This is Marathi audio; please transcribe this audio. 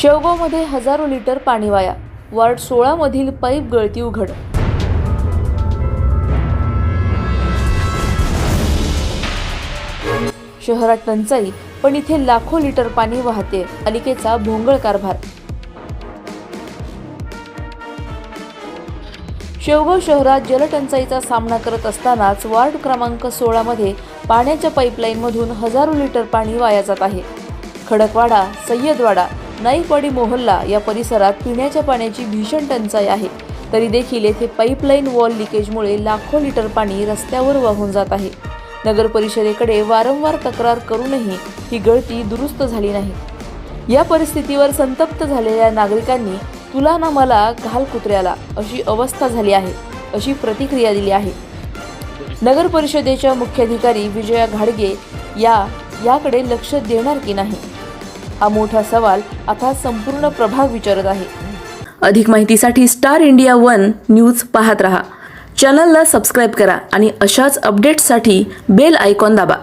शेवगावमध्ये हजारो लिटर पाणी वाया. वार्ड सोळामधील पाईप गळती उघड. शहरात टंचाई पण इथे लाखो लिटर पाणी वाहते. पालिकेचा भोंगळ कारभार. शेवगाव शहरात जलटंचाईचा सामना करत असतानाच वार्ड क्रमांक सोळामध्ये पाण्याच्या पाईपलाईनमधून हजारो लिटर पाणी वाया जात आहे. खडकवाडा सय्यदवाडा नाईकवाडी मोहल्ला या परिसरात पिण्याच्या पाण्याची भीषण टंचाई आहे. तरी देखील येथे पाईपलाईन वॉल लिकेजमुळे लाखो लिटर पाणी रस्त्यावर वाहून जात आहे. नगर परिषदेकडे वारंवार तक्रार करूनही ही गळती दुरुस्त झाली नाही. या परिस्थितीवर संतप्त झालेल्या नागरिकांनी तुला ना मला घाल कुत्र्याला अशी अवस्था झाली आहे अशी प्रतिक्रिया दिली आहे. नगर परिषदेच्या मुख्याधिकारी विजया घाडगे या याकडे लक्ष देणार की नाही? हा मोठा सवाल आता संपूर्ण प्रभाग विचारत आहे. अधिक माहितीसाठी स्टार इंडिया वन न्यूज पाहत रहा. चॅनलला सबस्क्राईब करा आणि अशाच अपडेट्ससाठी बेल आयकॉन दाबा.